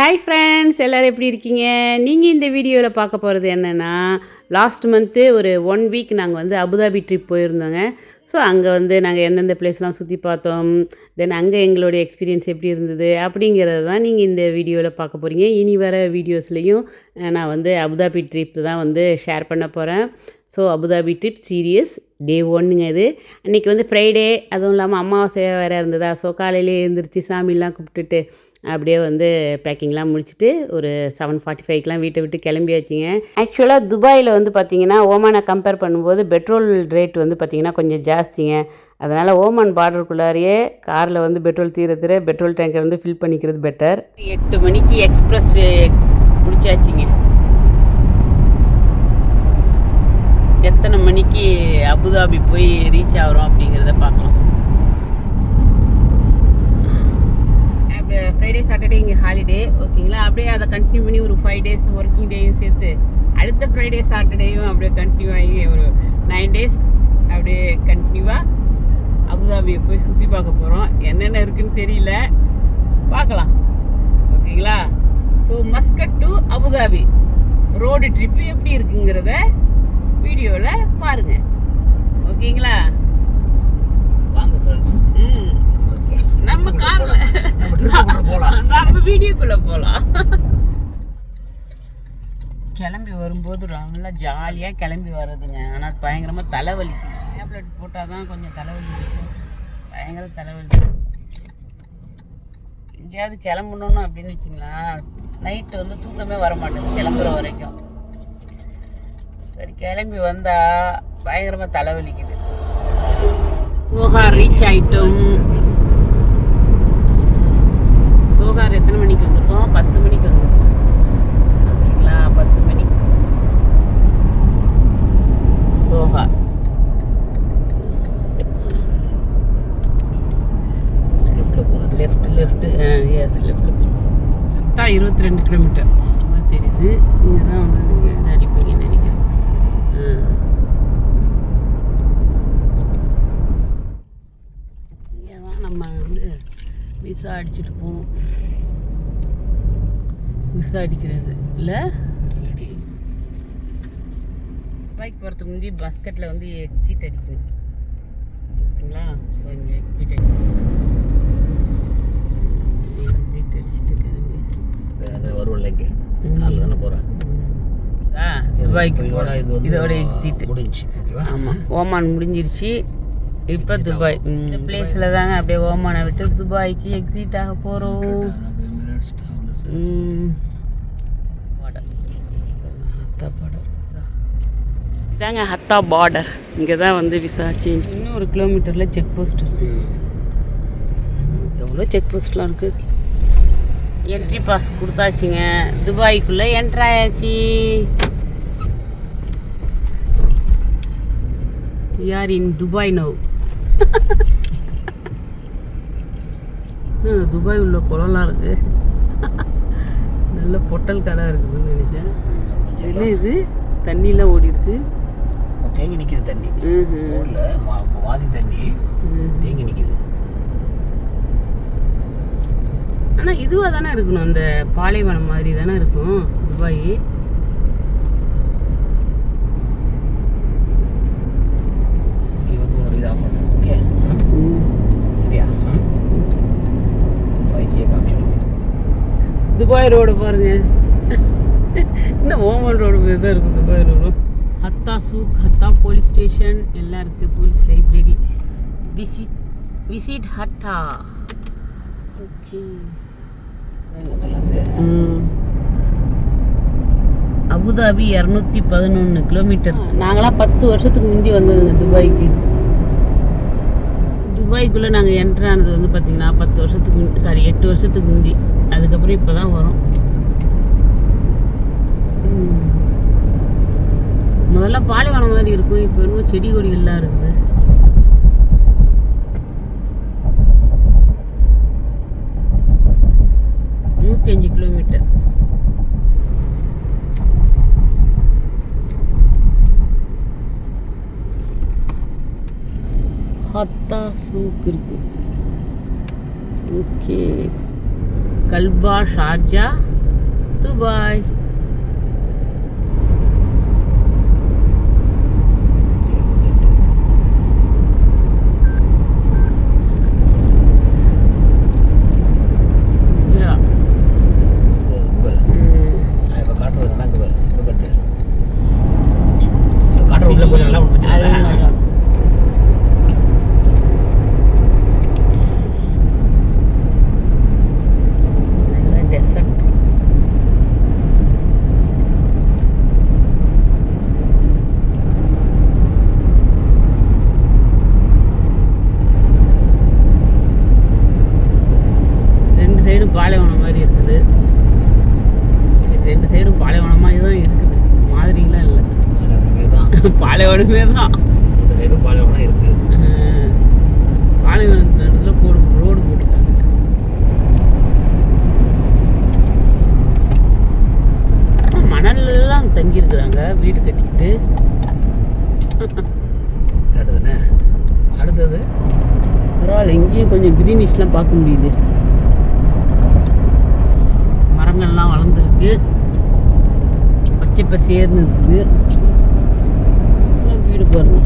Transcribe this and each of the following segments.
Hi friends எல்லோரும் எப்படி இருக்கீங்க? நீங்கள் இந்த வீடியோவில் பார்க்க போகிறது என்னென்னா லாஸ்ட் மந்த்து ஒரு ஒன் வீக் நாங்கள் வந்து அபுதாபி ட்ரிப் போயிருந்தோங்க. ஸோ அங்கே வந்து நாங்கள் எந்தெந்த பிளேஸ்லாம் சுற்றி பார்த்தோம் தென் அங்கே எங்களுடைய எக்ஸ்பீரியன்ஸ் எப்படி இருந்தது அப்படிங்கிறது தான் நீங்கள் இந்த வீடியோவில் பார்க்க போகிறீங்க இனி வர வீடியோஸ்லேயும் நான் வந்து அபுதாபி ட்ரிப் தான் வந்து ஷேர் பண்ண போகிறேன் so Abu Dhabi trip series day ஒன்றுங்க இது. அன்றைக்கி வந்து ஃப்ரைடே அதுவும் இல்லாமல் அமாவாசையாக வேறு இருந்ததா? ஸோ காலையிலே எழுந்திரிச்சு சாமிலாம் கூப்பிட்டுட்டு அப்படியே வந்து பேக்கிங்லாம் முடிச்சுட்டு ஒரு செவன் ஃபார்ட்டி ஃபைவ்க்கெலாம் வீட்டை விட்டு கிளம்பியாச்சுங்க. ஆக்சுவலாக துபாயில் வந்து பார்த்திங்கன்னா ஓமானை கம்பேர் பண்ணும்போது பெட்ரோல் ரேட் வந்து பார்த்திங்கன்னா கொஞ்சம் ஜாஸ்திங்க. அதனால் ஓமான் பார்டருக்குள்ளாரையே காரில் வந்து பெட்ரோல் தீர தீர பெட்ரோல் டேங்கர் வந்து ஃபில் பண்ணிக்கிறது பெட்டர் எட்டு மணிக்கு எக்ஸ்ப்ரெஸ் பிடிச்சாச்சுங்க எத்தனை மணிக்கு அபுதாபி போய் ரீச் ஆகிறோம் அப்படிங்கிறத பார்க்கலாம் அப்படியே ஃப்ரைடே சாட்டர்டே இங்கே ஹாலிடே ஓகேங்களா அப்படியே அதை கண்டினியூ பண்ணி ஒரு ஃபைவ் டேஸ் ஒர்க்கிங் டேயும் சேர்த்து அடுத்த ஃப்ரைடே சாட்டர்டேயும் அப்படியே கண்டினியூ ஆகி ஒரு நைன் டேஸ் அப்படியே கண்டினியூவாக அபுதாபியை போய் சுற்றி பார்க்க போகிறோம் என்னென்ன இருக்குன்னு தெரியல. பார்க்கலாம். ஓகேங்களா so Muscat to Abu Dhabi road trip எப்படி இருக்குங்கிறத வீடியோவில் பாருங்க. ஓகேங்களா வாங்க ஃப்ரெண்ட்ஸ் ம். நம்ம ட்ரிப்புக்குள்ள போலாம். நம்ம வீடியோக்குள்ள போலாம். கிளம்பி வரும்போது நல்லா ஜாலியாக கிளம்பி வர்றதுங்க. ஆனால் பயங்கரமாக தலைவலி. டேப்லெட் போட்டால் தான் கொஞ்சம் தலைவலி இருக்கும். பயங்கர தலைவலி. எங்கேயாவது கிளம்பணுன்னு அப்படின்னு வச்சுங்களேன் நைட்டு வந்து தூக்கமே வர மாட்டேங்குது கிளம்புற வரைக்கும். சரி கிளம்பி வந்தா பயங்கரமாக தலைவலிக்குது. சோகார் ரீச் ஆயிட்டோம் சோகார் எத்தனை மணிக்கு வந்திருக்கோம் பத்து மணிக்கு வந்திருக்கோம் ஓகேங்களா பத்து மணி சோகார் லெஃப்ட்ல போகுது லெஃப்ட் லெஃப்ட் எஸ் லெஃப்டில் போகணும் தான் இருபத்தி ரெண்டு கிலோமீட்டர் தெரியுது இங்கே தான் வந்து நீங்கள் இது அடிப்பீங்கன்னு நினைக்கிறேன் ஆ. இங்கே தான் நம்ம வந்து விசா அடிச்சுட்டு போகணும். விசா அடிக்கிறது. இல்லை? பைக் போகிறதுக்கு முந்தி பஸ்கட்டில் வந்து எக்ஸிட் அடிக்கணும். ஓகேங்களா? ஸோ இங்கே எக்ஸிட் அடிக்கணும். எக்ஸிட் அடிச்சுட்டு கிளம்பியாச்சு அது வருவல்ல இங்கே? காலைல தானே போகிறேன் ஆ துபாய்க்கு இதோட எக்ஸிட் முடிஞ்சு ஓகேவா? ஆமாம் ஓமான் முடிஞ்சிருச்சு. இப்போ துபாய் இந்த பிளேஸில் தாங்க அப்படியே ஓமானை விட்டு துபாய்க்கு எக்ஸிட் ஆக போகிறோம் இதாங்க ஹத்தா பார்டர் இங்கே தான் வந்து விசா சேஞ்ச் இன்னும் ஒரு கிலோமீட்டரில் செக் போஸ்ட் இருக்கு எவ்வளோ செக் போஸ்ட்லாம் இருக்குது என்ட்ரி பாஸ் கொடுத்தாச்சுங்க. துபாய்க்குள்ளே என்ட்ரு ஆயாச்சு. யார் இன் துபாய் நோ துபாய் உள்ள குளம்லாம் இருக்கு. நல்ல பொட்டல் கடை இருக்குதுன்னு நினைச்சேன். என்ன இது? தண்ணிலாம் ஓடி இருக்கு தேங்கி நிற்கிது தண்ணி. ஊரில் வாதி தண்ணி. தேங்கி நிற்கிது ஆனா இதுவா தானே இருக்கணும். அந்த பாலைவனம் மாதிரி தானே இருக்கும் துபாய் நீ வந்து ஒரு இதாக பண்ணு ஓகே சரியா ஃபைவ் ஜியை காமிச்சு துபாய் ரோடு பாருங்க. இந்த ஓமன் ரோடு தான் இருக்குது Dubai road. Hatta souk Hatta police station எல்லாம் இருக்குது police library visit visit Hatta okay. Abu Dhabi இரநூத்தி பதினொன்று கிலோமீட்டர். நாங்களாம் பத்து வருஷத்துக்கு முந்தி வந்தது துபாய்க்கு. துபாய்க்குள்ளே நாங்கள் என்ட்ரு ஆனது வந்து பார்த்திங்கன்னா பத்து வருஷத்துக்கு முந்தி சாரி எட்டு வருஷத்துக்கு முந்தி. அதுக்கப்புறம் இப்போ தான் வரும் முதல்ல பாலைவனம் மாதிரி இருக்கும் இப்போ இன்னும் செடி கொடிகள்லாம் இருக்குது. நூற்றி அஞ்சு கிலோமீட்டர். ஹத்தா சூக் இருக்கு. ஓகே. Kalba Sharjah Dubai. குஜரா. ம். நான் இப்போ காட்டுறது நல்லா பாரு இங்கே கட்டு காட்டுற உள்ள போய் நல்லா ஒன்று அதே வச்சுருக்கேன் மாதிரிதான். நல்ல desert. ரெண்டு சைடும் பாலைவனம் மாதிரி இருக்குது சரி, ரெண்டு சைடும் பாலைவனம் மாதிரி தான் இருக்குது மாதிரிலாம் இல்லை தான் பாலைவனமே தான் இந்த சைடும் பாலைவனம் இருக்குது அஹ், பாலைவனத்து இடத்துல போடு ரோடு போட்டுருக்காங்க ஆ, மணல்லாம் தங்கியிருக்கிறாங்க வீடு கட்டிக்கிட்டு. தானே அடுத்தது? பரவாயில்ல இங்கேயும் கொஞ்சம் க்ரீனிஷ்லாம் பார்க்க முடியுது. மரங்கள்லாம் வளர்ந்துருக்கு. பச்சை பசேர்னு இருக்குது. வீடு பாருங்க.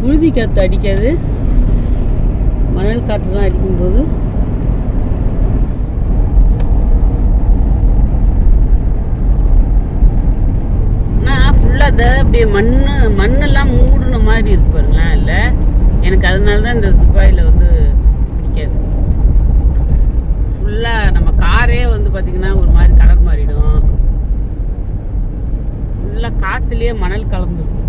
புழுதி காற்று அடிக்காது. மணல் காற்றுலாம் அடிக்கும்போது. ஆனால் ஃபுல்லாக அதை அப்படியே மண் மண்ணெல்லாம் மூடின மாதிரி இருக்கு பாருங்களேன் இல்லை. எனக்கு அதனால தான் இந்த துபாயில் வந்து பிடிக்காது. ஃபுல்லாக நம்ம காரே வந்து பார்த்திங்கன்னா ஒரு மாதிரி கலர் மாறிடும். காற்றுலேயே மணல் கலந்துடும்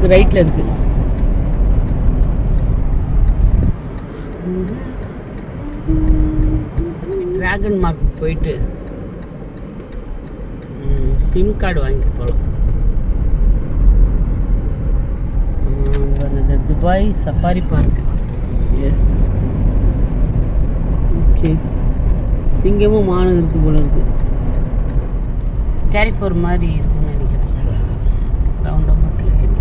டிராகன் ரைட்டில் இருக்குது ட்ராகன் மார்க் போயிட்டு சிம் கார்டு வாங்கிட்டு போகலாம் இந்த Dubai safari park yes okay சிங்கமும் மானம் இருக்கு போல இருக்குது கேரிஃபோர் மாதிரி இருக்குது நினைக்கிறேன் ரவுண்டாக மட்டும் ஏறி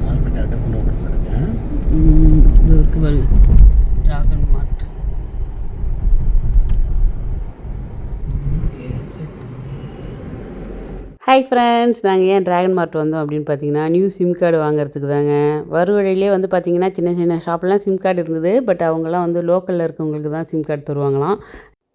மார்க்கு கரெக்டாக கொண்டு விட மாட்டேங்க ம், இது டிராகன் மார்ட் ஹாய் ஃப்ரெண்ட்ஸ் நாங்கள் ஏன் டிராகன் மார்ட் வந்தோம் அப்படின்னு பார்த்தீங்கன்னா நியூ சிம் கார்டு வாங்குறதுக்கு தாங்க. வர வழியிலே வந்து பார்த்தீங்கன்னா சின்ன சின்ன ஷாப்லாம் சிம் கார்டு இருந்தது பட் அவங்கெல்லாம் வந்து லோக்கலில் இருக்கவங்களுக்கு தான் சிம் கார்டு தருவாங்களாம்.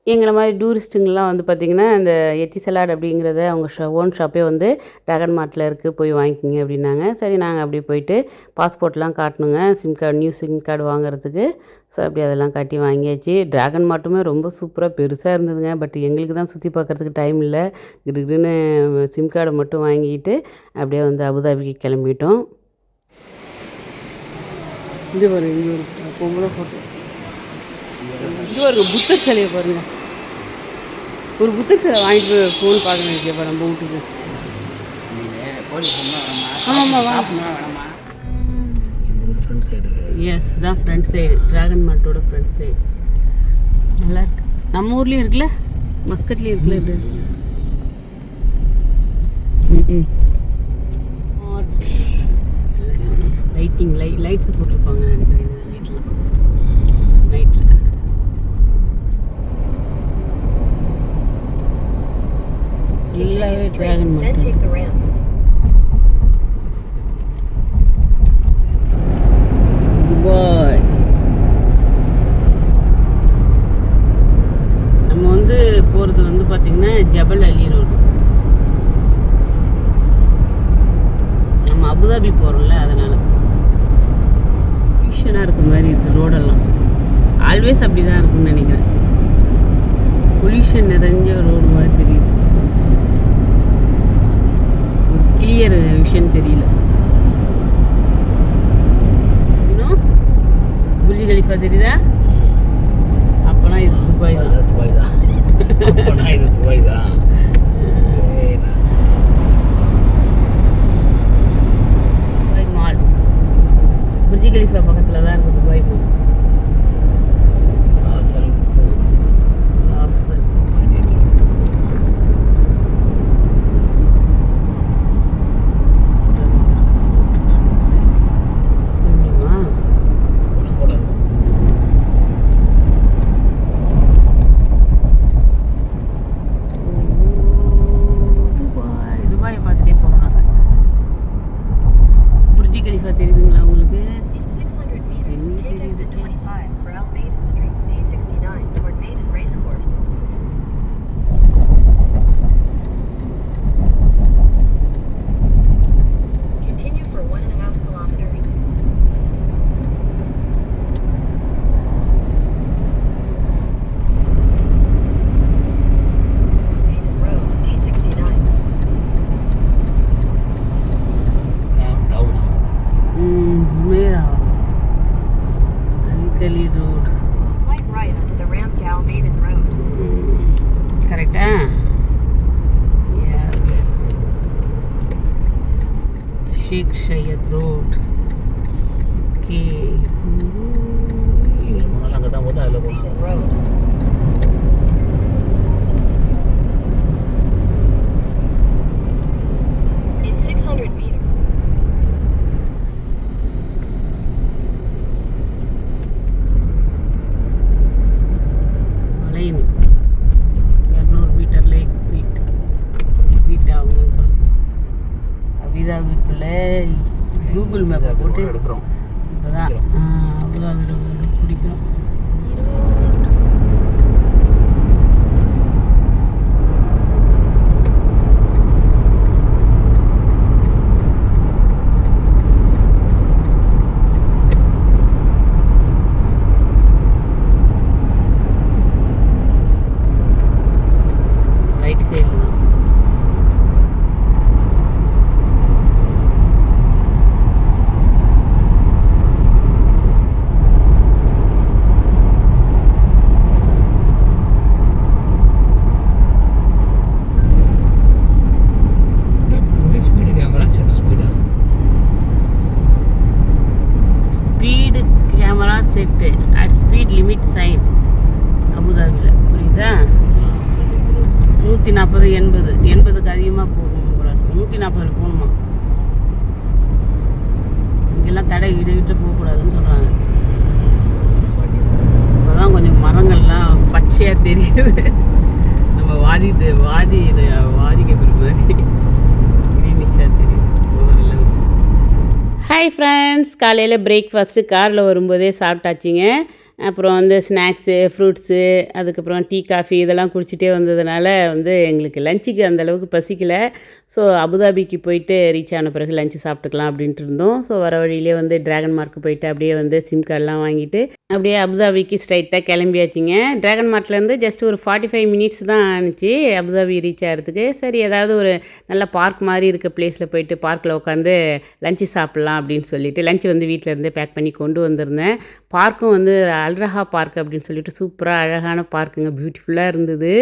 எங்களை மாதிரி டூரிஸ்ட்டுங்கெல்லாம் வந்து பார்த்திங்கன்னா இந்த எச்சி சலாட் அப்படிங்கிறத அவங்க ஷா ஓன் ஷாப்பே வந்து டகன் மார்ட்டில் இருக்குது போய் வாங்கிக்கிங்க அப்படின்னாங்க. சரி நாங்கள் அப்படி போயிட்டு பாஸ்போர்ட்லாம் காட்டணுங்க. Sim card new sim card வாங்குறதுக்கு. ஸோ அப்படி அதெல்லாம் காட்டி வாங்கியாச்சு. டிராகன் மார்ட்டுமே ரொம்ப சூப்பராக பெருசாக இருந்ததுங்க. பட் எங்களுக்கு தான் சுற்றி பார்க்குறதுக்கு டைம் இல்லை. கிடுகிடுன்னு சிம் கார்டை மட்டும் வாங்கிட்டு அப்படியே வந்து அபுதாபிக்கு கிளம்பிட்டோம். இது இங்கே ஒரு பொம்பளை ஃபோட்டோ இது ஒரு புத்தர் சிலையை பாருங்க. ஒரு புத்தர் சிலை வாங்கிட்டு போய் ஃபோன் பார்க்க நினைக்கப்பா நம்ம வீட்டுக்கு. எஸ் தான் ஃப்ரண்ட் சைடு டிராகன் மார்ட்டோட ஃப்ரண்ட் சைடு நல்லா இருக்கு. நம்ம ஊர்லேயும் இருக்குல்ல? மஸ்கட்லேயும் இருக்குல்ல இப்படி ம் லைட்டிங் லைட் லைட்ஸ் போட்டிருப்பாங்க நினைக்கிறேன். ஃபுல்லாகவே ட்ராகன் மட்டும் துபாய் நம்ம வந்து போறது வந்து பார்த்திங்கன்னா ஜபல் அலி ரோடு. நம்ம அபுதாபி போகிறோம்ல அதனால. டியூஷனாக இருக்க மாதிரி இருக்கு ரோடெல்லாம். ஆல்வேஸ் அப்படிதான் இருக்கும்னு நினைக்கிறேன். பொல்யூஷன் நிறைஞ்ச ரோடு. விஷன் தெரியல. இன்னும் புர்ஜி கலிஃபா தெரியுதா? அப்போனா இது துபாய் தான். துபாய் தான். அப்போனா இது துபாய் தான். அங்கே தான் போதும் அதில் Maiden போகலாம் Road. நம்ம வாதி வாதி இது வாதிக்க மாதிரி தெரியுது ஓரளவு ஹாய் ஃப்ரெண்ட்ஸ் காலையில் பிரேக்ஃபாஸ்ட்டு காரில் வரும்போதே சாப்பிட்டாச்சிங்க. அப்புறம் வந்து ஸ்நாக்ஸு ஃப்ரூட்ஸு அதுக்கப்புறம் டீ காஃபி இதெல்லாம் குடிச்சிட்டே வந்ததுனால வந்து எங்களுக்கு லஞ்சுக்கு அந்தளவுக்கு பசிக்கலை பசிக்கல. ஸோ அபுதாபிக்கு போயிட்டு ரீச் ஆன பிறகு லஞ்சு சாப்பிட்டுக்கலாம் அப்படின்ட்டு இருந்தோம். ஸோ வர வழியிலே வந்து டிராகன் மார்க்கு போயிட்டு அப்படியே வந்து சிம் கார்டெலாம் வாங்கிட்டு அப்படியே அபுதாபிக்கு ஸ்ட்ரைட்டாக கிளம்பியாச்சுங்க. ட்ராகன் மார்ட்லேருந்து ஜஸ்ட் ஒரு ஃபார்ட்டி ஃபைவ் மினிட்ஸ் தான் ஆனிச்சு. அபுதாபி ரீச் ஆகிறதுக்கு சரி ஏதாவது ஒரு நல்ல பார்க் மாதிரி இருக்க பிளேஸில் போயிட்டு பார்க்கில் உட்காந்து லஞ்சு சாப்பிட்லாம் அப்படின்னு சொல்லிட்டு லஞ்ச் வந்து வீட்டில் இருந்தே பேக் பண்ணி கொண்டு வந்திருந்தேன். பார்க்கும் வந்து அல்ரஹா பார்க் அப்படின்னு சொல்லிட்டு சூப்பராக அழகான பார்க்குங்க பியூட்டிஃபுல்லாக இருந்தது.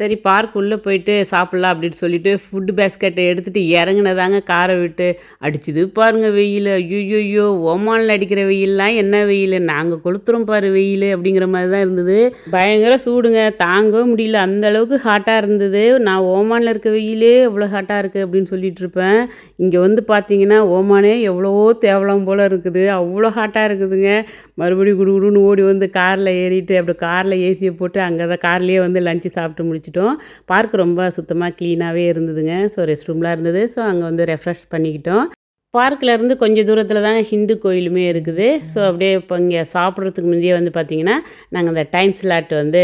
சரி பார்க் உள்ளே போயிட்டு சாப்பிட்லாம் அப்படின்னு சொல்லிட்டு ஃபுட்டு பேஸ்கெட்டை எடுத்துகிட்டு இறங்குனதாங்க காரை விட்டு. அடிச்சுது பாருங்க வெயில். ஐயோயோ ஓமானில் அடிக்கிற வெயில்லாம் என்ன வெயில்? நாங்கள் கொளுத்துறோம் பாரு வெயில் அப்படிங்கிற மாதிரி தான் இருந்தது. பயங்கர சூடுங்க. தாங்கவே முடியல. அந்த அளவுக்கு ஹாட்டாக இருந்தது. நான் ஓமானில் இருக்க வெயிலே எவ்வளோ ஹாட்டாக இருக்குது அப்படின்னு சொல்லிட்டு இருப்பேன். இங்கே வந்து பார்த்தீங்கன்னா ஓமானே எவ்வளவோ தேவலாம் போல் இருக்குது. அவ்வளோ ஹாட்டாக இருக்குதுங்க. மறுபடியும் குடு குடுன்னு ஓடி வந்து காரில் ஏறிட்டு அப்படி காரில் ஏசியை போட்டு அங்கே தான் கார்லேயே வந்து லஞ்சு சாப்பிட்டு முடிச்சு முடிச்சிட்டோம் பார்க் ரொம்ப சுத்தமாக க்ளீனாகவே இருந்ததுங்க. ஸோ ரெஸ்ட் ரூம்லாம் இருந்தது. ஸோ அங்கே வந்து ரெஃப்ரெஷ் பண்ணிக்கிட்டோம். பார்க்கில் இருந்து கொஞ்சம் தூரத்தில் தான் ஹிந்து கோயிலுமே இருக்குது. ஸோ அப்படியே இப்போ இங்கே சாப்பிட்றதுக்கு முந்தையே வந்து பார்த்திங்கன்னா நாங்கள் அந்த டைம் ஸ்லாட் வந்து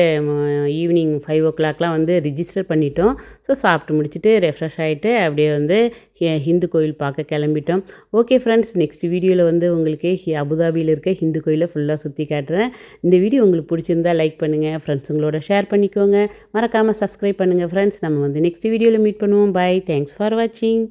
ஈவினிங் ஃபைவ் ஓ கிளாக்லாம் வந்து ரிஜிஸ்டர் பண்ணிட்டோம். ஸோ சாப்பிட்டு முடிச்சுட்டு ரெஃப்ரெஷ் ஆகிட்டு அப்படியே வந்து ஹி- ஹிந்து கோயில் பார்க்க கிளம்பிட்டோம். ஓகே ஃப்ரெண்ட்ஸ் நெக்ஸ்ட் வீடியோவில் வந்து உங்களுக்கு அபுதாபியில் இருக்க ஹிந்து கோயிலை ஃபுல்லாக சுற்றி காட்டுறேன். இந்த வீடியோ உங்களுக்கு பிடிச்சிருந்தா லைக் பண்ணுங்கள் ஃப்ரெண்ட்ஸுங்களோட ஷேர் பண்ணிக்கோங்க. மறக்காமல் சப்ஸ்கிரைப் பண்ணுங்கள் ஃப்ரெண்ட்ஸ் நம்ம வந்து நெக்ஸ்ட் வீடியோவில் மீட் பண்ணுவோம். பை தேங்க்ஸ் ஃபார் வாட்சிங்